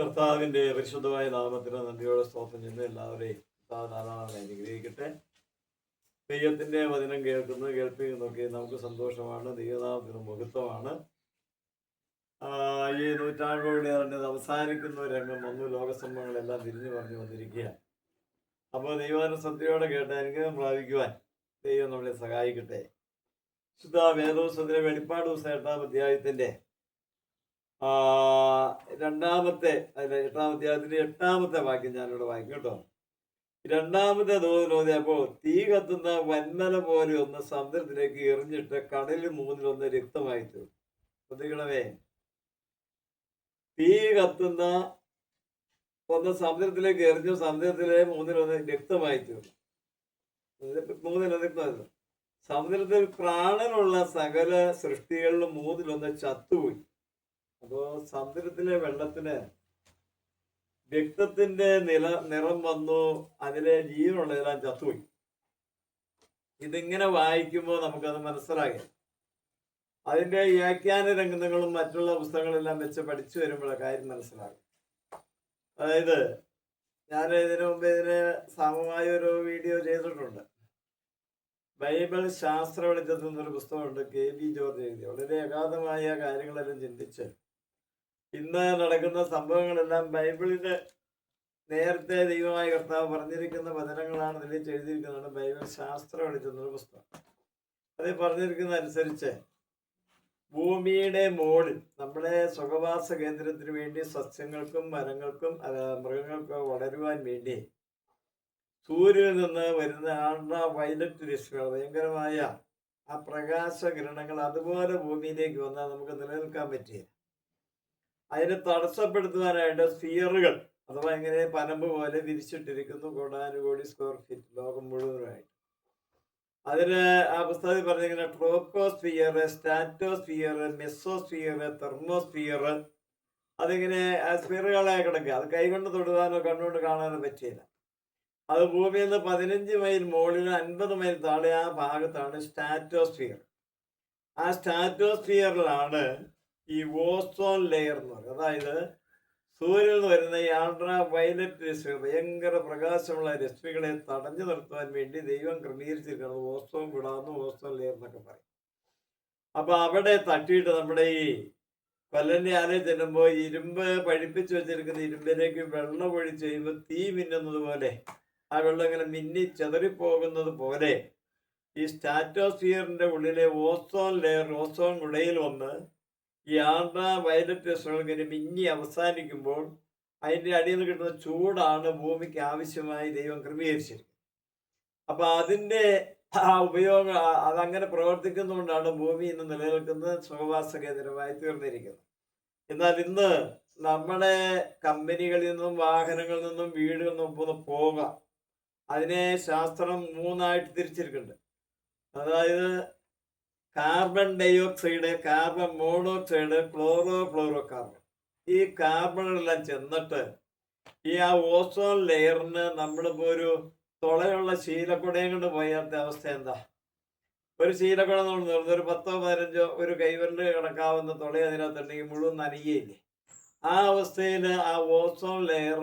കർത്താവിന്റെ പരിശുദ്ധമായ നാമത്തിന് നന്ദിയോടെ സ്തോത്രം ചെയ്യുന്ന. എല്ലാവരെയും കർത്താവ് ധാരാളം അനുഗ്രഹിക്കട്ടെ. ദൈവത്തിന്റെ വചനം കേൾക്കുന്നു കേൾപ്പിക്കുന്നതൊക്കെ നമുക്ക് സന്തോഷമാണ്. ദൈവനാമത്തിന് മുഹത്വമാണ്. ഈ നൂറ്റാണ്ടുകളുടെ അവസാനിക്കുന്ന ഒരു രംഗം വന്നു. ലോകസംഭവങ്ങളെല്ലാം തിരിഞ്ഞു പറഞ്ഞു വന്നിരിക്കുക അപ്പോൾ ശ്രദ്ധയോടെ കേട്ട അനുഗ്രഹം പ്രാപിക്കുവാൻ ദൈവം നമ്മളെ സഹായിക്കട്ടെ. ശുദ്ധ വേദോത്സവത്തിലെ വെളിപ്പാട് ദിവസം എട്ടാം അധ്യായത്തിന്റെ ആ, രണ്ടാമത്തെ അല്ല എട്ടാമത്തെ അധ്യായത്തിന്റെ എട്ടാമത്തെ വാക്യം ഞാനിവിടെ വായിക്കും കേട്ടോ. രണ്ടാമത്തെ തോതിലോതിയപ്പോ തീ കത്തുന്ന വന്മല പോലെ ഒന്ന് സമുദ്രത്തിലേക്ക് എറിഞ്ഞിട്ട് കടലിൽ മൂന്നിലൊന്ന് രക്തമായി ശ്രദ്ധിക്കണമേ. തീ കത്തുന്ന ഒന്ന് സമുദ്രത്തിലേക്ക് എറിഞ്ഞു സമുദ്രത്തിലെ മൂന്നിലൊന്ന് രക്തമായി മൂന്നിലൊന്ന് രക്തമായിരുന്നു സമുദ്രത്തിൽ പ്രാണനുള്ള സകല സൃഷ്ടികളിലും മൂന്നിലൊന്ന് ചത്തുപോയി. അപ്പോ സമുദ്രത്തിലെ വെള്ളത്തിന് രക്തത്തിന്റെ നില നിറം വന്നു അതിലെ ജീവനുള്ളതെല്ലാം ചത്തുപോയി. ഇതിങ്ങനെ വായിക്കുമ്പോൾ നമുക്കത് മനസ്സിലാകും അതിന്റെ വ്യാഖ്യാന രംഗങ്ങളും മറ്റുള്ള പുസ്തകങ്ങളെല്ലാം വെച്ച് പഠിച്ചു വരുമ്പോൾ കാര്യം മനസ്സിലാകും. അതായത് ഞാൻ ഇതിനു മുമ്പ് ഇതിന് സമമായ ഒരു വീഡിയോ ചെയ്തിട്ടുണ്ട്. ബൈബിൾ ശാസ്ത്ര വെളിച്ചത്തിൽ നിന്നൊരു പുസ്തകമുണ്ട് കെ ബി ജോർജ് എഴുതി വളരെ അഗാധമായ കാര്യങ്ങളെല്ലാം ചിന്തിച്ച് ഇന്ന് നടക്കുന്ന സംഭവങ്ങളെല്ലാം ബൈബിളിന്റെ നേരത്തെ ദൈവമായ കർത്താവ് പറഞ്ഞിരിക്കുന്ന വചനങ്ങളാണ് ഇതിൽ എഴുതിയിരിക്കുന്നത്. ബൈബിൾ ശാസ്ത്ര വെളിച്ചെന്നൊരു പുസ്തകം. അതിൽ പറഞ്ഞിരിക്കുന്ന അനുസരിച്ച് ഭൂമിയുടെ മോളിൽ നമ്മുടെ സുഖവാസ കേന്ദ്രത്തിന് വേണ്ടി സസ്യങ്ങൾക്കും മരങ്ങൾക്കും മൃഗങ്ങൾക്കും വളരുവാൻ വേണ്ടി സൂര്യനിൽ നിന്ന് വരുന്ന ആൾട്രാ വയലറ്റ് രശ്മികൾ ഭയങ്കരമായ ആ പ്രകാശകിരണങ്ങൾ അതുപോലെ ഭൂമിയിലേക്ക് വന്നാൽ നമുക്ക് നിലനിൽക്കാൻ പറ്റില്ല. അതിനെ തടസ്സപ്പെടുത്തുവാനായിട്ട് സ്ഫിയറുകൾ അഥവാ ഇങ്ങനെ പനമ്പ് പോലെ വിരിച്ചിട്ടിരിക്കുന്നു കോടാനുകോടി സ്ക്വയർ ഫീറ്റ് ലോകം മുഴുവനായിട്ട് അതിന് ആ പുസ്തകത്തിൽ പറഞ്ഞിങ്ങനെ ട്രോപ്പോസ്ഫിയർ സ്റ്റാറ്റോസ്ഫിയർ മെസ്സോസ്ഫിയർ തെർമോസ്ഫിയർ അതിങ്ങനെ സ്ഫിയറുകളെ കിടക്കുക. അത് കൈകൊണ്ട് തൊടുവാനോ കണ്ണുകൊണ്ട് കാണാനോ പറ്റിയില്ല. അത് ഭൂമിയിൽ നിന്ന് പതിനഞ്ച് മൈൽ മുകളിൽ അൻപത് മൈൽ താഴെ ആ ഭാഗത്താണ് സ്റ്റാറ്റോസ്ഫിയർ. ആ സ്റ്റാറ്റോസ്ഫിയറിലാണ് ഈ ഓസോൺ ലെയർ എന്ന് പറയും. അതായത് സൂര്യനിൽ നിന്ന് വരുന്ന ഈ ആൾട്രാ വയലറ്റ് രശ്മി ഭയങ്കര പ്രകാശമുള്ള രശ്മികളെ തടഞ്ഞു നിർത്തുവാൻ വേണ്ടി ദൈവം ക്രമീകരിച്ചിരിക്കുന്നത് ഓസോൺ വിടാന്ന് ഓസോൺ ലെയർ എന്നൊക്കെ പറയും. അപ്പൊ അവിടെ തട്ടിയിട്ട് നമ്മുടെ ഈ കൊല്ലന്റെ ആലയിൽ ചെല്ലുമ്പോൾ ഇരുമ്പ് പഴിപ്പിച്ച് വെച്ചിരിക്കുന്ന ഇരുമ്പിലേക്ക് വെള്ളം ഒഴിച്ച് കഴിയുമ്പോൾ തീ മിന്നുന്നത് പോലെ ആ വെള്ളം ഇങ്ങനെ മിന്നി ചെതറിപ്പോകുന്നത് പോലെ ഈ സ്റ്റാറ്റോസ്ഫിയറിന്റെ ഉള്ളിലെ ഓസോൺ ലെയർ ഓസോൺ ഉടയിൽ വന്ന് ഈ ആൾട്രാ വയലറ്റ് രശ്മികൾ ഇങ്ങനെ മിന്നി അവസാനിക്കുമ്പോൾ അതിന്റെ അടിയിൽ കിട്ടുന്ന ചൂടാണ് ഭൂമിക്ക് ആവശ്യമായി ദൈവം ക്രമീകരിച്ചിരിക്കുന്നത്. അപ്പൊ അതിന്റെ ആ ഉപയോഗം അതങ്ങനെ പ്രവർത്തിക്കുന്നതുകൊണ്ടാണ് ഭൂമി ഇന്ന് നിലനിൽക്കുന്നത് സുഖവാസ കേന്ദ്രമായി തീർന്നിരിക്കുന്നത്. എന്നാൽ ഇന്ന് നമ്മുടെ കമ്പനികളിൽ നിന്നും വാഹനങ്ങളിൽ നിന്നും വീടുകളിൽ നിന്നും ഒന്ന് പോകാം. അതിനെ ശാസ്ത്രം മൂന്നായിട്ട് തിരിച്ചിരിക്കുന്നുണ്ട്. അതായത് carbon dioxide carbon monoxide chlorofluorocarbon ഈ കാർബണുകളെല്ലാം ചെന്നിട്ട് ഈ ആ ഓസോൺ ലെയറിന് നമ്മളിപ്പോ ഒരു തുളയുള്ള ശീലക്കുടയും കൊണ്ട് പോയാത്ത അവസ്ഥ എന്താ? ഒരു ശീലക്കുട നമ്മൾ നിർത്തുന്നത് ഒരു പത്തോ പതിനഞ്ചോ ഒരു കൈവരിൽ കിടക്കാവുന്ന തുള അതിനകത്തുണ്ടെങ്കിൽ മുഴുവൻ നനയുകയില്ലേ? ആ അവസ്ഥയിൽ ആ ഓസോൺ ലെയർ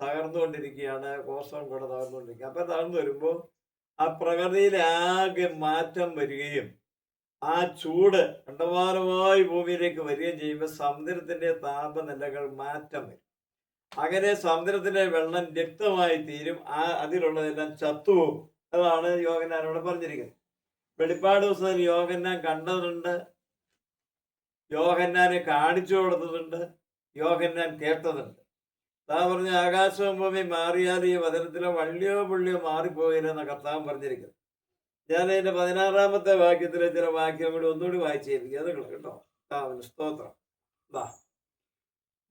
തകർന്നുകൊണ്ടിരിക്കുകയാണ് ഓസോൺ കൂടെ തകർന്നുകൊണ്ടിരിക്കുക അപ്പൊ തകർന്നു വരുമ്പോൾ ആ പ്രകൃതിയിലാകെ മാറ്റം വരികയും ആ ചൂട് കണ്ടമാനമായി ഭൂമിയിലേക്ക് വരികയും ചെയ്യുമ്പോൾ സമുദ്രത്തിന്റെ താപനിലകൾ മാറ്റം വരും. അങ്ങനെ സമുദ്രത്തിലെ വെള്ളം രക്തമായി തീരും. ആ അതിലുള്ളതെല്ലാം ചത്തുപോകും. അതാണ് യോഗനാനോട് പറഞ്ഞിരിക്കുന്നത്. വെളിപ്പാട് ദിവസത്തിൽ യോഗന്നാൻ കണ്ടതുണ്ട്. യോഹന്നാനെ കാണിച്ചു കൊടുത്തതുണ്ട്. യോഹന്നാൻ കേട്ടതുണ്ട്. താ പറഞ്ഞ ആകാശവും ഭൂമി മാറിയാൽ ഈ വചനത്തിലെ വള്ളിയോ പുള്ളിയോ മാറിപ്പോയില്ലെന്ന കർത്താവ് പറഞ്ഞിരിക്കുന്നത്. ഞാൻ അതിന്റെ പതിനാറാമത്തെ വാക്യത്തിലെ ചില വാക്യം കൂടി ഒന്നുകൂടി വായിച്ചിരിക്കും അത് കേട്ടോ. കാവന സ്തോത്രം. ദാ.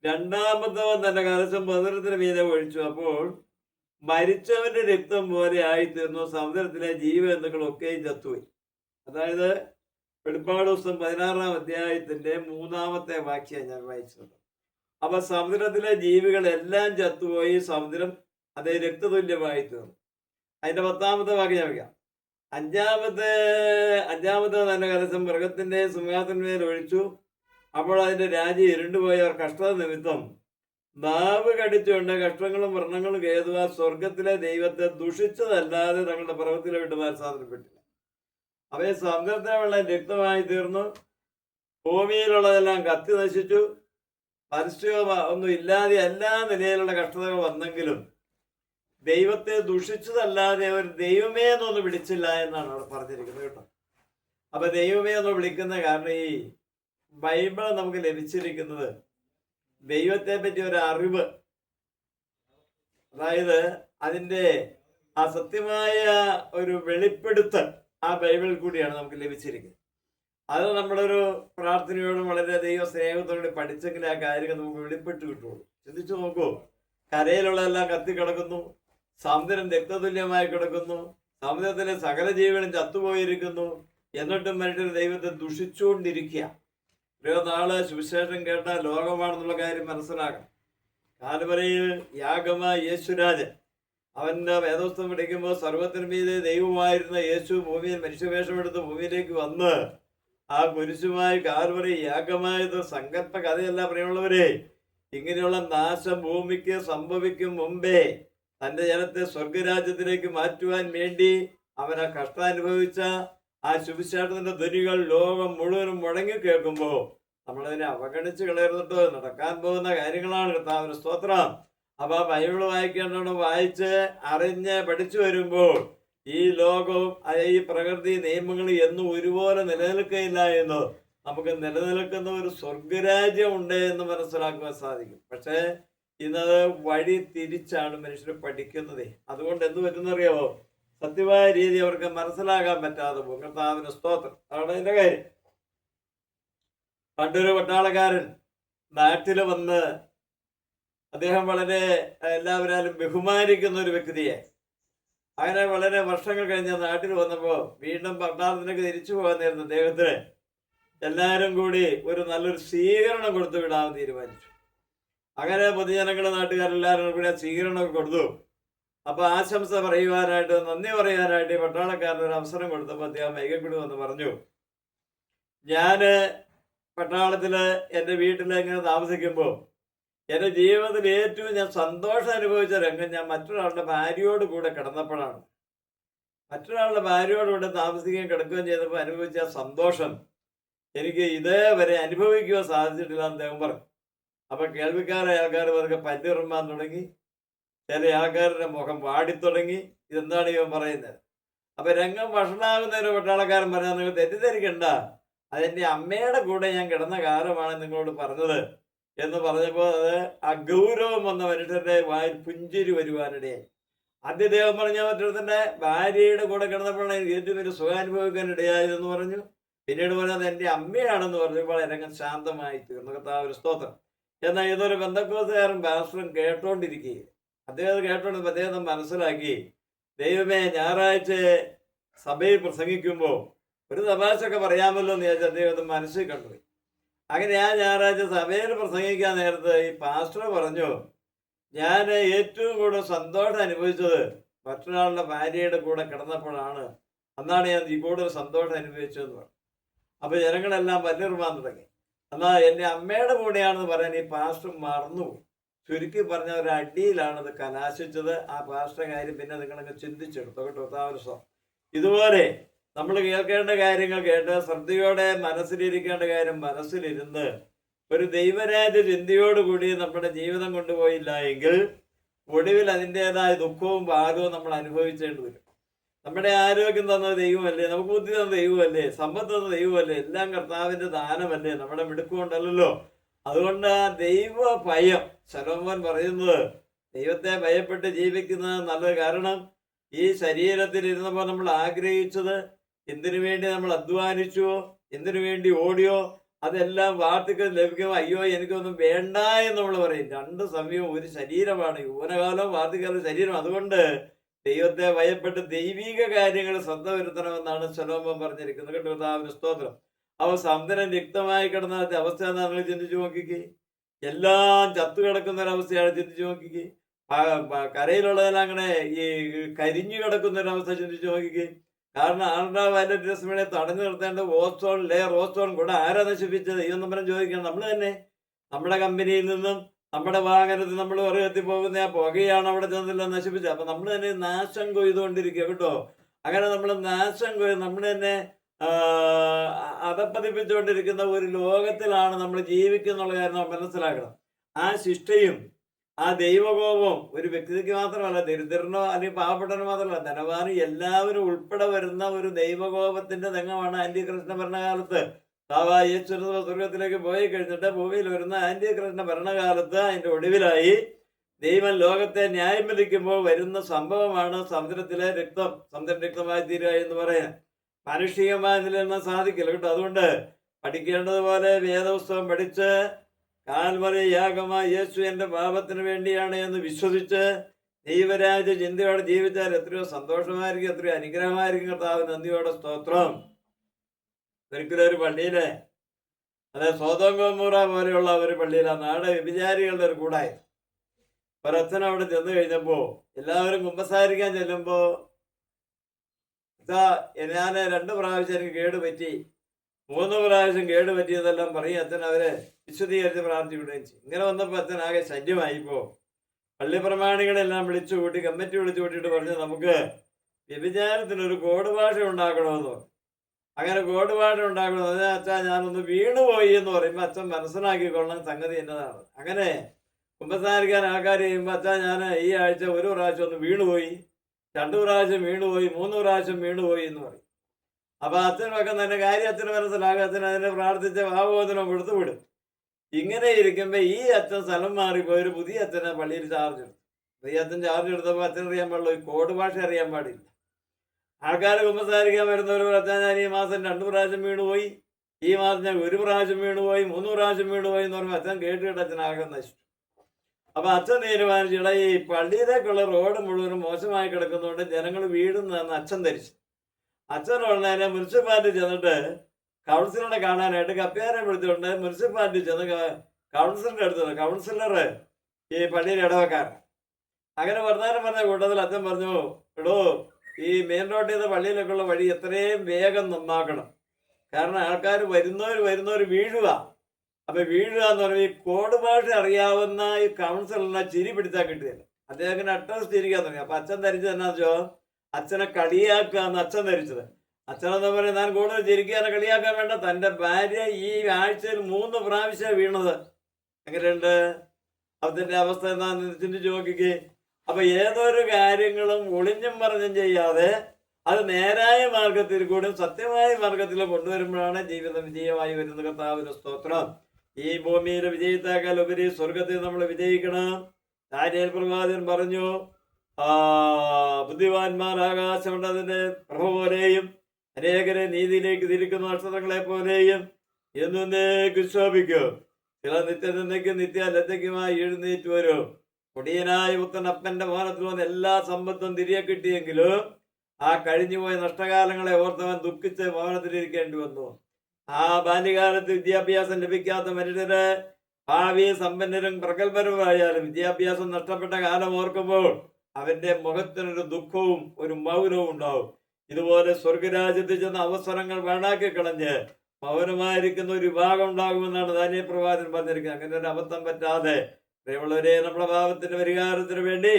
രണ്ടാമത്തവൻ തന്റെ കലശം പതിനത്തിന് മീതെ ഒഴിച്ചു. അപ്പോൾ മരിച്ചവന്റെ രക്തം പോലെ ആയിത്തീർന്നു. സമുദ്രത്തിലെ ജീവജന്തുക്കളൊക്കെയും ചത്തുപോയി. അതായത് വെളിപ്പാട് ദിവസം പതിനാറാം അധ്യായത്തിന്റെ മൂന്നാമത്തെ വാക്യം ഞാൻ വായിച്ചത് അപ്പൊ സമുദ്രത്തിലെ ജീവികളെല്ലാം ചത്തുപോയി. സമുദ്രം അതേ രക്തതുല്യമായി തീർന്നു അതിന്റെ പത്താമത്തെ വാക്യം ഞാൻ വയ്ക്കാം. അഞ്ചാമത്തെ അഞ്ചാമത്തെ തന്നെ കലശം മൃഗത്തിന്റെ സിംഹാസനമേൽ ഒഴിച്ചു. അപ്പോൾ അതിന്റെ രാജ്യം ഇരുണ്ടുപോയ. കഷ്ടത നിമിത്തം നാവ് കടിച്ചുകൊണ്ട് കഷ്ടങ്ങളും വർണങ്ങളും കേതുവാൻ സ്വർഗത്തിലെ ദൈവത്തെ ദുഷിച്ചതല്ലാതെ തങ്ങളുടെ പർവത്തിലെ വിടുവാൻ സാധനപ്പെട്ടില്ല അവയെ വെള്ളം രക്തമായി തീർന്നു. ഭൂമിയിലുള്ളതെല്ലാം കത്തി നശിച്ചു പരിശ്രമ ഒന്നും ഇല്ലാതെ എല്ലാ നിലയിലുള്ള കഷ്ടതകൾ വന്നെങ്കിലും ദൈവത്തെ ദുഷിച്ചതല്ലാതെ അവർ ദൈവമേ എന്നൊന്ന് വിളിച്ചില്ല എന്നാണ് അവിടെ പറഞ്ഞിരിക്കുന്നത് കേട്ടോ. അപ്പൊ ദൈവമേ എന്ന് വിളിക്കുന്ന കാരണം ഈ ബൈബിൾ നമുക്ക് ലഭിച്ചിരിക്കുന്നത് ദൈവത്തെ പറ്റി ഒരു അറിവ്. അതായത് അതിന്റെ ആ സത്യമായ ഒരു വെളിപ്പെടുത്തൽ ആ ബൈബിൾ കൂടിയാണ് നമുക്ക് ലഭിച്ചിരിക്കുന്നത്. അത് നമ്മളൊരു പ്രാർത്ഥനയോടും വളരെ ദൈവ സ്നേഹത്തോടെ പഠിച്ചെങ്കിൽ ആ കാര്യങ്ങൾ നമുക്ക് വെളിപ്പെട്ട് കിട്ടുള്ളൂ. ചിന്തിച്ചു നോക്കൂ. കരയിലുള്ളതെല്ലാം കത്തി കിടക്കുന്നു സമുദ്രം രക്തതുല്യമായി കിടക്കുന്നു. സമുദ്രത്തിലെ സകല ജീവനും ചത്തുപോയിരിക്കുന്നു. എന്നിട്ടും മനുഷ്യർ ദൈവത്തെ ദുഷിച്ചുകൊണ്ടിരിക്കുക. എത്രയോ നാൾ സുവിശേഷം കേട്ട ലോകമാണെന്നുള്ള കാര്യം മനസ്സിലാക്കണം. കാലുവരയിൽ യാഗമ യേശുരാജൻ. അവന്റെ വേദോസ്തം പഠിക്കുമ്പോൾ സർവത്തിന് മീതെ ദൈവമായിരുന്ന യേശു ഭൂമിയിൽ മനുഷ്യവേഷമെടുത്ത് ഭൂമിയിലേക്ക് വന്ന് ആ കുരിശുമായി കാൽവറി യാഗമായത് സങ്കല്പ കഥയല്ല പ്രിയമുള്ളവരെ. ഇങ്ങനെയുള്ള നാശം ഭൂമിക്ക് സംഭവിക്കും മുമ്പേ തന്റെ ജനത്തെ സ്വർഗരാജ്യത്തിലേക്ക് മാറ്റുവാൻ വേണ്ടി അവൻ കഷ്ടാനുഭവിച്ച ആ ശുഭിശാഠത്തിന്റെ ധ്വനികൾ ലോകം മുഴുവനും മുടങ്ങി കേൾക്കുമ്പോൾ നമ്മളതിനെ അവഗണിച്ച് കളയരുന്നിട്ടോ നടക്കാൻ പോകുന്ന കാര്യങ്ങളാണ് കർത്താവിന് സ്തോത്രം. അപ്പൊ ആ ബൈബിൾ വായിക്കേണ്ടത് വായിച്ച് അറിഞ്ഞ് പഠിച്ചു വരുമ്പോൾ ഈ ലോകവും ഈ പ്രകൃതി നിയമങ്ങൾ എന്നും ഒരുപോലെ നിലനിൽക്കുകയില്ല എന്ന് നമുക്ക് നിലനിൽക്കുന്ന ഒരു സ്വർഗരാജ്യം ഉണ്ട് എന്ന് മനസ്സിലാക്കുവാൻ സാധിക്കും. പക്ഷേ ഇന്നത് വഴി തിരിച്ചാണ് മനുഷ്യർ പഠിക്കുന്നത്. അതുകൊണ്ട് എന്ത് പറ്റുന്നറിയാവോ? സത്യമായ രീതി അവർക്ക് മനസ്സിലാകാൻ പറ്റാതെ പോകും. കർത്താവിന് സ്തോത്രം. അതാണ് അതിന്റെ കാര്യം. പണ്ടൊരു പട്ടാളക്കാരൻ നാട്ടിൽ വന്ന് അദ്ദേഹം വളരെ എല്ലാവരും ബഹുമാനിക്കുന്ന ഒരു വ്യക്തിയെ അങ്ങനെ വളരെ വർഷങ്ങൾ കഴിഞ്ഞ് നാട്ടിൽ വന്നപ്പോൾ വീണ്ടും പട്ടാളത്തിലേക്ക് തിരിച്ചു പോകാൻ നേരുന്ന അദ്ദേഹത്തിന് എല്ലാവരും കൂടി ഒരു നല്ലൊരു സ്വീകരണം കൊടുത്തു വിടാമെന്ന് തീരുമാനിച്ചു. അങ്ങനെ പൊതുജനങ്ങൾ നാട്ടുകാരെല്ലാവരും കൂടെ സ്വീകരണമൊക്കെ കൊടുത്തു. അപ്പോൾ ആശംസ പറയുവാനായിട്ട് നന്ദി പറയാനായിട്ട് ഈ പട്ടാളക്കാരന് ഒരു അവസരം കൊടുത്തപ്പോൾ അദ്ദേഹം മൈകക്കൂടി വന്ന് പറഞ്ഞു. ഞാൻ പട്ടാളത്തിൽ എന്റെ വീട്ടിൽ ഇങ്ങനെ താമസിക്കുമ്പോൾ എന്റെ ജീവിതത്തിൽ ഏറ്റവും ഞാൻ സന്തോഷം അനുഭവിച്ച രംഗം ഞാൻ മറ്റൊരാളുടെ ഭാര്യയോട് കൂടെ കിടന്നപ്പോഴാണ്. മറ്റൊരാളുടെ ഭാര്യയോട് കൂടെ താമസിക്കുകയും കിടക്കുകയും ചെയ്തപ്പോൾ അനുഭവിച്ച സന്തോഷം എനിക്ക് ഇതേവരെ അനുഭവിക്കുവാൻ സാധിച്ചിട്ടില്ല എന്ന് അദ്ദേഹം പറഞ്ഞു. അപ്പൊ കേൾവിക്കാരായ ആൾക്കാർ പതുക്കെ പല്ലിറുമ്പാൻ തുടങ്ങി. ചില ആൾക്കാരുടെ മുഖം വാടിത്തുടങ്ങി ഇതെന്താണ് ഇവൻ പറയുന്നത്? അപ്പൊ രംഗം ഒരു പട്ടാളക്കാരൻ പറഞ്ഞാൽ നിങ്ങൾ തെറ്റിദ്ധരിക്കണ്ട. അതെന്റെ അമ്മയുടെ കൂടെ ഞാൻ കിടന്ന കാലമാണ് നിങ്ങളോട് പറഞ്ഞത് എന്ന് പറഞ്ഞപ്പോൾ അത് ആ ഗൗരവം വന്ന മനുഷ്യന്റെ വായിൽ പുഞ്ചിരി വരുവാനിടയായി. ആദ്യ ദേവം പറഞ്ഞ മറ്റൊരുത്തന്റെ ഭാര്യയുടെ കൂടെ കിടന്നപ്പോഴാണ് ഏറ്റവും വലിയ സുഖം അനുഭവിക്കാൻ ഇടയായതെന്ന് പറഞ്ഞു. പിന്നീട് പറഞ്ഞത് എന്റെ അമ്മയാണെന്ന് പറഞ്ഞപ്പോൾ രംഗം ശാന്തമായി തീർന്നു കർത്താവ് ഒരു സ്തോത്രം. എന്നാൽ ഇതൊരു ബന്ധക്കോസുകാരൻ പാസ്റ്ററും കേട്ടോണ്ടിരിക്കുകയും അദ്ദേഹം കേട്ടോണ്ട് അദ്ദേഹം മനസ്സിലാക്കി ദൈവമേ ഞായറാഴ്ച സഭയിൽ പ്രസംഗിക്കുമ്പോൾ ഒരു തമാശയൊക്കെ പറയാമല്ലോ എന്ന് ചോദിച്ചാൽ അദ്ദേഹം മനസ്സിൽ കണ്ടു അങ്ങനെ ആ ഞായറാഴ്ച സഭയിൽ പ്രസംഗിക്കാൻ നേരത്ത് ഈ പാസ്റ്റർ പറഞ്ഞു ഞാൻ ഏറ്റവും കൂടുതൽ സന്തോഷം അനുഭവിച്ചത് മറ്റൊരാളുടെ ഭാര്യയുടെ കൂടെ കിടന്നപ്പോഴാണ്. അന്നാണ് ഞാൻ ഈ കൂടുതൽ സന്തോഷം അനുഭവിച്ചതെന്ന് പറഞ്ഞു. അപ്പോൾ ജനങ്ങളെല്ലാം പല്ലിറുമാൻ തുടങ്ങി. എന്നാൽ എന്റെ അമ്മയുടെ കൂടെയാണെന്ന് പറയാൻ ഈ പാസ്റ്റർ മറന്നുപോയി ചുരുക്കി പറഞ്ഞ ഒരു അടിയിലാണത് കലാശിച്ചത്. ആ പാസ്റ്റർ കാര്യം പിന്നെ നിങ്ങളങ്ങ് ചിന്തിച്ചെടുത്തു കേട്ടോ താമസം ഇതുപോലെ നമ്മൾ കേൾക്കേണ്ട കാര്യങ്ങൾ കേട്ട് ശ്രദ്ധയോടെ മനസ്സിലിരിക്കേണ്ട കാര്യം മനസ്സിലിരുന്ന് ഒരു ദൈവരാജ്യ ചിന്തയോടുകൂടി നമ്മുടെ ജീവിതം കൊണ്ടുപോയില്ല എങ്കിൽ ഒടുവിൽ അതിന്റെതായ ദുഃഖവും ഭാഗവും നമ്മൾ അനുഭവിച്ചേണ്ടി വരും. നമ്മുടെ ആരോഗ്യം തന്ന ദൈവമല്ലേ? നമുക്ക് ബുദ്ധി തന്ന ദൈവമല്ലേ? സമ്പത്ത് തന്ന ദൈവമല്ലേ? എല്ലാം കർത്താവിന്റെ ദാനമല്ലേ? നമ്മുടെ മിടുക്കുകൊണ്ടല്ലോ അതുകൊണ്ട് ആ ദൈവ ഭയം ശലോമോൻ പറയുന്നത് ദൈവത്തെ ഭയപ്പെട്ട് ജീവിക്കുന്നത് നല്ലത് കാരണം. ഈ ശരീരത്തിൽ ഇരുന്നപ്പോൾ നമ്മൾ ആഗ്രഹിച്ചത് എന്തിനു വേണ്ടി നമ്മൾ അധ്വാനിച്ചുവോ എന്തിനു വേണ്ടി ഓടിയോ അതെല്ലാം വാർത്തകൾ ലഭിക്കുമ്പോൾ അയ്യോ എനിക്കൊന്നും വേണ്ട എന്ന് നമ്മൾ പറയും. രണ്ട് സമയവും ഒരു ശരീരമാണ്. യൗവനകാലവും വാർത്തകാലവും ശരീരം അതുകൊണ്ട് ദൈവത്തെ ഭയപ്പെട്ട് ദൈവിക കാര്യങ്ങൾ ശ്രദ്ധ വരുത്തണമെന്നാണ് ശലോമം പറഞ്ഞിരിക്കുന്നത്. കേട്ടോ കർത്താവിന് സ്തോത്രം. അവ സമുദ്രം രക്തമായി കിടന്ന അവസ്ഥ നിങ്ങൾ ചിന്തിച്ചു നോക്കിക്കേ. എല്ലാം ചത്തു കിടക്കുന്ന ഒരവസ്ഥയാണ് ചിന്തിച്ചു നോക്കിക്കേ. കരയിലുള്ളതെല്ലാം അങ്ങനെ ഈ കരിഞ്ഞു കിടക്കുന്ന ഒരവസ്ഥ ചിന്തിച്ചു നോക്കിക്കേ. കാരണം ആൾട്രാ വയലറ്റ് ദിവസമേ തടഞ്ഞു നിർത്തേണ്ട ഓസോൺ ലെയർ ഓസോൺ കൂടെ ആരാ നശിപ്പിച്ചത്? ഈ നമ്പരം ചോദിക്കണം. നമ്മൾ തന്നെ. നമ്മുടെ കമ്പനിയിൽ നിന്നും നമ്മുടെ വാഹനത്തിൽ നമ്മൾ വിറകെത്തി പോകുന്ന ആ പുകയാണ് അവിടെ ചെന്നില്ല നശിപ്പിച്ചത്. അപ്പൊ നമ്മൾ തന്നെ നാശം കൊയ്തുകൊണ്ടിരിക്കുക കേട്ടോ. അങ്ങനെ നമ്മൾ നാശം കൊയ്ത് നമ്മൾ തന്നെ അതപ്പതിപ്പിച്ചുകൊണ്ടിരിക്കുന്ന ഒരു ലോകത്തിലാണ് നമ്മൾ ജീവിക്കുന്നുള്ള കാര്യം നമ്മൾ മനസ്സിലാക്കണം. ആ ശിക്ഷയും ആ ദൈവകോപവും ഒരു വ്യക്തിക്ക് മാത്രമല്ല ദരിദ്രനോ അല്ലെങ്കിൽ പാവപ്പെട്ടനോ മാത്രമല്ല ധനവാനും എല്ലാവരും ഉൾപ്പെടെ വരുന്ന ഒരു ദൈവകോപത്തിന്റെ രംഗമാണ് ആന്റി കൃഷ്ണ ഭരണകാലത്ത്. ബാബാ ഈശ്വര സ്വർഗത്തിലേക്ക് പോയി കഴിഞ്ഞിട്ട് ഭൂമിയിൽ വരുന്ന ആന്റി കൃഷ്ണ ഭരണകാലത്ത് അതിന്റെ ഒടുവിലായി ദൈവം ലോകത്തെ ന്യായം വിധിക്കുമ്പോൾ വരുന്ന സംഭവമാണ് സമുദ്രത്തിലെ രക്തം. സമുദ്രം രക്തമായി തീരുക എന്ന് പറയാൻ. മാനുഷികമായ നിലനിന്ന് സാധിക്കില്ല കേട്ടോ. അതുകൊണ്ട് പഠിക്കേണ്ടതുപോലെ വേദപുസ്തകം പഠിച്ച് കാൽവറി യാഗമായി യേശു എന്റെ പാപത്തിന് വേണ്ടിയാണ് എന്ന് വിശ്വസിച്ച് ദൈവരാജ ചിന്തയോടെ ജീവിച്ചാൽ എത്രയോ സന്തോഷമായിരിക്കും എത്രയോ അനുഗ്രഹമായിരിക്കും കർത്താവ് നന്ദിയോടെ സ്തോത്രം. ഒരിക്കലും ഒരു പള്ളിയിലെ അതെ സ്വതംഗോമുറ പോലെയുള്ള ഒരു പള്ളിയിലെ നാട് വ്യഭിചാരികളുടെ ഒരു കൂടായി. ഒരച്ഛൻ അവിടെ ചെന്ന് കഴിഞ്ഞപ്പോ എല്ലാവരും കുമ്പസാരിക്കാൻ ചെല്ലുമ്പോ ഇതാ ഞാൻ രണ്ട് പ്രാവശ്യം എനിക്ക് കേട് പറ്റി. മൂന്ന് പ്രാവശ്യം കേട് പറ്റിയതെല്ലാം പറയും അച്ഛൻ അവരെ വിശദീകരിച്ച് പ്രാർത്ഥിക്കുകയും ചെയ്യും ഇങ്ങനെ വന്നപ്പോൾ അച്ഛൻ ആകെ ശല്യമായിപ്പോ. പള്ളി പ്രമാണികളെല്ലാം വിളിച്ചു കൂട്ടി കമ്മിറ്റി വിളിച്ചു കൂട്ടിയിട്ട് പറഞ്ഞു നമുക്ക് വ്യഭിചാരത്തിനൊരു കോഡ് ഭാഷ ഉണ്ടാക്കണമെന്ന് പറഞ്ഞു. അങ്ങനെ ഭാഷ ഉണ്ടാക്കണം അതെ അച്ഛാ ഞാനൊന്ന് വീണുപോയി എന്ന് പറയുമ്പോൾ അച്ഛൻ മനസ്സിലാക്കിക്കൊള്ളാൻ സംഗതി എന്നതാണ്. അങ്ങനെ കുമ്പസാരിക്കാൻ ആൾക്കാർ ചെയ്യുമ്പോൾ അച്ഛാ ഞാൻ ഈ ആഴ്ച ഒരു പ്രാവശ്യം ഒന്ന് വീണുപോയി രണ്ടു പ്രാവശ്യം വീണുപോയി മൂന്ന് പ്രാവശ്യം വീണുപോയി എന്ന് പറയും. അപ്പൊ അച്ഛനൊക്കെ തന്നെ കാര്യം അച്ഛന് മനസ്സിലാകും. അച്ഛൻ അതിനെ പ്രാർത്ഥിച്ച ഭാവബോധനം കൊടുത്തു വിടും. ഇങ്ങനെ ഇരിക്കുമ്പോൾ ഈ അച്ഛൻ സ്ഥലം മാറിപ്പോയി ഒരു പുതിയ അച്ഛനെ പള്ളിയിൽ ചാർജ് എടുത്തു. പുതിയ അച്ഛൻ ചാർജ് എടുത്തപ്പോൾ അച്ഛൻ അറിയാൻ പാടില്ല ഈ കോഡ് ഭാഷ അറിയാൻ പാടില്ല. ആൾക്കാർ കുമ്പസാരിക്കാൻ വരുന്നവർ പ്രാവശ്യം ഞാൻ ഈ മാസം രണ്ട് പ്രാവശ്യം വീണുപോയി. ഈ മാസം ഞാൻ ഒരു പ്രാവശ്യം വീണുപോയി മൂന്ന് പ്രാവശ്യം വീണുപോയി എന്ന് പറയുമ്പോൾ അച്ഛൻ കേട്ട് കേട്ട് അച്ഛൻ ആകെ നശിച്ചു. അപ്പൊ അച്ഛൻ തീരുമാനിച്ചിട ഈ പള്ളിയിലേക്കുള്ള റോഡ് മുഴുവനും മോശമായി കിടക്കുന്നതുകൊണ്ട് ജനങ്ങൾ വീടുന്നതെന്ന് അച്ഛൻ ധരിച്ചു. അച്ഛൻ ഉടനെ മുനിസിപ്പാലിറ്റി ചെന്നിട്ട് കൗൺസിലറെ കാണാനായിട്ട് കപ്പ്യാരെ വിളിച്ചുകൊണ്ട് മുനിസിപ്പാലിറ്റി ചെന്ന് ക- കൗൺസിലറിന്റെ അടുത്ത് കൗൺസിലർ ഈ പള്ളിയിൽ ഇടവക്കാരൻ. അങ്ങനെ വർത്താനം പറഞ്ഞ കൂട്ടത്തിൽ അച്ഛൻ പറഞ്ഞു എടോ ഈ മെയിൻ റോഡിൽ നിന്ന് പള്ളിയിലേക്കുള്ള വഴി എത്രയും വേഗം നന്നാക്കണം. കാരണം ആൾക്കാർ വരുന്നവർ വരുന്നവർ വീഴുക. അപ്പൊ വീഴുക എന്ന് പറയുമ്പോൾ ഈ കോഡ് ഭാഷ അറിയാവുന്ന ഈ കൗൺസിലറിനെ ചിരി പിടിച്ചാൽ കിട്ടുകയില്ല. അദ്ദേഹത്തിന് അട്ടസ് ചിരിക്കാൻ തുടങ്ങി. അപ്പൊ അച്ഛൻ ധരിച്ചത് എന്നാ അച്ഛനെ കളിയാക്കുക എന്ന് അച്ഛൻ ധരിച്ചത്. അച്ഛനെന്ന് പറഞ്ഞാൽ ഞാൻ കൂടുതൽ ചിരിക്കാനെ കളിയാക്കാൻ വേണ്ട. തന്റെ ഭാര്യ ഈ ആഴ്ചയിൽ മൂന്ന് പ്രാവശ്യം വീണത്. എങ്ങനെയുണ്ട്? അതിന്റെ അവസ്ഥ എന്താ ചിന്തിച്ച് നോക്കിക്കേ. അപ്പൊ ഏതൊരു കാര്യങ്ങളും ഒളിഞ്ഞും പറഞ്ഞും ചെയ്യാതെ അത് നേരായ മാർഗത്തിൽ കൂടെ സത്യമായ മാർഗത്തിൽ കൊണ്ടുവരുമ്പോഴാണ് ജീവിതം വിജയമായി വരുന്ന കർത്താവിന്റെ സ്തോത്രം. ഈ ഭൂമിയിലെ വിജയത്തേക്കാൾ ഉപരി സ്വർഗത്തിൽ നമ്മൾ വിജയിക്കണം. ദാനിയൽ പ്രവാചകൻ പറഞ്ഞു ആ ബുദ്ധിമാന്മാർ ആകാശമുണ്ടതിന്റെ പ്രഭ പോലെയും അനേകരെ നീതിയിലേക്ക് തിരിക്കുന്ന നക്ഷത്രങ്ങളെ പോലെയും എന്നൊന്നേക്ക് ശോഭിക്കും. ചില നിത്യനിന്ദയ്ക്കും നിത്യാലത്തേക്കുമായി എഴുന്നേറ്റ് വരും. കൊടിയനായ പുത്തൻ അപ്പന്റെ ഭവനത്തിൽ വന്ന് എല്ലാ സമ്പത്തും തിരികെ കിട്ടിയെങ്കിലും ആ കഴിഞ്ഞുപോയ നഷ്ടകാലങ്ങളെ ഓർത്തവൻ ദുഃഖിച്ച് ഭവനത്തിലിരിക്കേണ്ടി വന്നു. ആ ബാല്യകാലത്ത് വിദ്യാഭ്യാസം ലഭിക്കാത്ത മനുഷ്യര് ഭാവി സമ്പന്നരും പ്രഗത്ഭരുമായാലും വിദ്യാഭ്യാസം നഷ്ടപ്പെട്ട കാലം ഓർക്കുമ്പോൾ അവന്റെ മുഖത്തിനൊരു ദുഃഖവും ഒരു മൗനവും ഉണ്ടാവും. ഇതുപോലെ സ്വർഗരാജ്യത്തിൽ ചെന്ന അവസരങ്ങൾ വേണാക്കി കളഞ്ഞ് മൗനമായിരിക്കുന്ന ഒരു വിഭാഗം ഉണ്ടാകുമെന്നാണ് ദാനിയ പ്രവാചകൻ പറഞ്ഞിരിക്കുന്നത്. അങ്ങനെ ഒരു അബദ്ധം പറ്റാതെ പ്രിയമുള്ളവരെ നമ്മുടെ പാപത്തിന്റെ പരിഹാരത്തിന് വേണ്ടി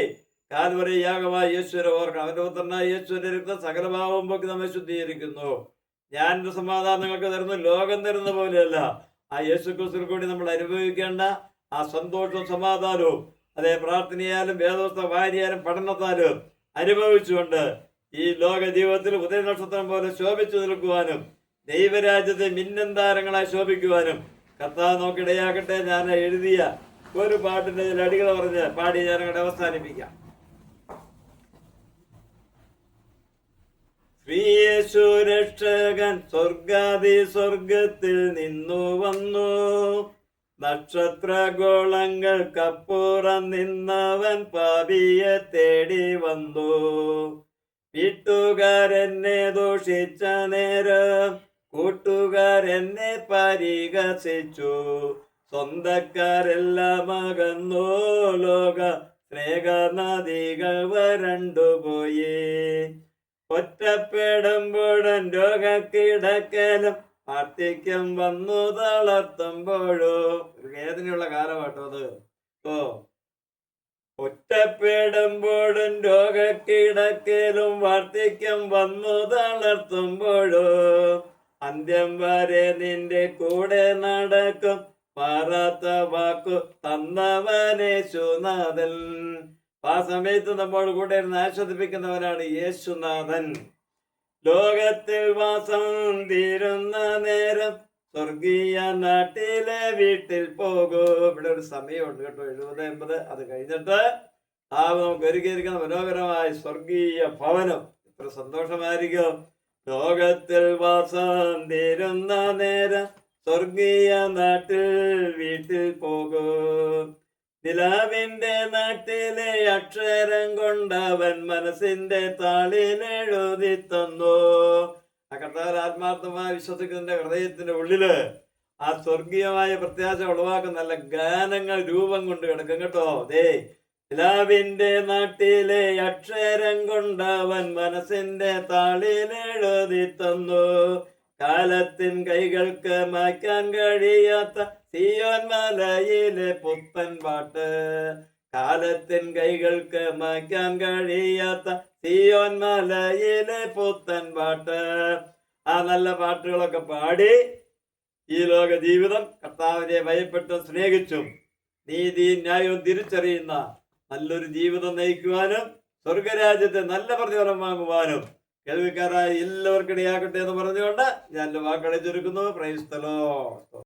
കാൽവരി യാഗമായി യേശുവിനെ ഓർക്കണം. അവന്റെ പുത്രനായ യേശുവിന്റെ രക്തം സകല ഭാവം പോക്കി നമ്മെ ശുദ്ധീകരിക്കുന്നു. ഞാൻ സമാധാനം നിങ്ങൾക്ക് തരുന്നു. ലോകം തരുന്ന പോലെയല്ല. ആ യേശു ക്രിസ്തു കൂടി നമ്മൾ അനുഭവിക്കേണ്ട ആ സന്തോഷവും സമാധാനവും അതേ പ്രാർത്ഥനയാലും വേദവസ്ഥ വാരിയാലും പഠനത്താലും അനുഭവിച്ചുകൊണ്ട് ഈ ലോക ജീവിതത്തിൽ ഉദയ നക്ഷത്രം പോലെ ശോഭിച്ചു നിൽക്കുവാനും ദൈവരാജ്യത്തെ മിന്നൻ താരങ്ങളായി ശോഭിക്കുവാനും കർത്താവ് നോക്കിടയാകട്ടെ ഞാൻ എഴുതിയ ഒരു പാട്ടിന്റെ ചില അടികൾ പറഞ്ഞ് പാടി ഞാൻ അങ്ങോട്ട് അവസാനിപ്പിക്കാം. ശ്രീയേശു രക്ഷകൻ സ്വർഗാദി സ്വർഗത്തിൽ നിന്നു വന്നു. നക്ഷത്രഗോളങ്ങൾക്കപ്പുറം നിന്നവൻ പാപിയെ തേടി വന്നു. വീട്ടുകാരെന്നെ ദോഷിച്ച നേരം കൂട്ടുകാരെന്നെ പരിഹസിച്ചു. സ്വന്തക്കാരെല്ലാം അകന്നോ ലോക സ്നേഹനദികൾ വരണ്ടുപോയി. ഒറ്റപ്പെടുമ്പോഴും രോഗക്കിടക്കലും വാർദ്ധക്യം വന്നു തളർത്തുമ്പോഴോ. വേദനയുള്ള കാലമാട്ടോ അത്? ഓ. ഒറ്റപ്പെടുമ്പോഴും രോഗക്കിടക്കലും വാർദ്ധക്യം വന്നു തളർത്തുമ്പോഴോ. അന്ത്യം വരെ നിന്റെ കൂടെ നടക്കും മാറാത്ത വാക്കു തന്നവനേശുനാഥൻ ആ സമയത്ത് നമ്മോട് കൂടെ ഇരുന്ന് ആശ്വസിപ്പിക്കുന്നവനാണ് യേശുനാഥൻ. ലോകത്തിൽ വാസം തീരുന്ന നേരം സ്വർഗീയ നാട്ടിലെ വീട്ടിൽ പോകൂ. ഇവിടെ ഒരു സമയമുണ്ട് കേട്ടോ എഴുപത് എൺപത്. അത് കഴിഞ്ഞിട്ട് ആ നമുക്ക് ഒരുക്കിയിരിക്കുന്ന മനോഹരമായ സ്വർഗീയ ഭവനം. എത്ര സന്തോഷമായിരിക്കും. ലോകത്തിൽ വാസം തീരുന്ന നേരം സ്വർഗീയ നാട്ടിൽ വീട്ടിൽ പോകൂ. നിലാവിന്റെ നാട്ടിലെ അക്ഷരം കൊണ്ടവൻ മനസ്സിന്റെ താളിൽ എഴുതി തന്നു. ആ കർത്താവ് ആത്മാർത്ഥമായി വിശ്വസിക്കുന്നതിന്റെ ഹൃദയത്തിന്റെ ഉള്ളിൽ ആ സ്വർഗീയമായ പ്രത്യാശ ഉളവാക്കുന്ന നല്ല ഗാനങ്ങൾ രൂപം കൊണ്ട് കിടക്കും കേട്ടോ. ദേ നിലാവിന്റെ നാട്ടിലെ അക്ഷരം കൊണ്ടവൻ മനസ്സിന്റെ താളിൽ എഴുതി തന്നു. കാലത്തിൻ കൈകൾക്ക് മായ്ക്കാൻ കഴിയാത്ത സിയോൻ മലയിലെ പുത്തൻ പാട്ട്. കാലത്തിൻ കൈകൾക്ക് മായ്ക്കാൻ കഴിയാത്ത സിയോൻ മലയിലെ പുത്തൻ പാട്ട്. ആ നല്ല പാട്ടുകളൊക്കെ പാടി ഈ ലോക ജീവിതം കർത്താവിനെ ഭയപ്പെട്ടും സ്നേഹിച്ചും നീതി ന്യായവും തിരിച്ചറിയുന്ന നല്ലൊരു ജീവിതം നയിക്കുവാനും സ്വർഗരാജ്യത്തെ നല്ല പ്രതിഫലം വാങ്ങുവാനും കേൾവിക്കാരായ എല്ലാവർക്കും ഇടയാക്കട്ടെ എന്ന് പറഞ്ഞുകൊണ്ട് ഞാൻ എന്റെ വാക്കുകളെ ചുരുക്കുന്നു. പ്രൈസ്തലോ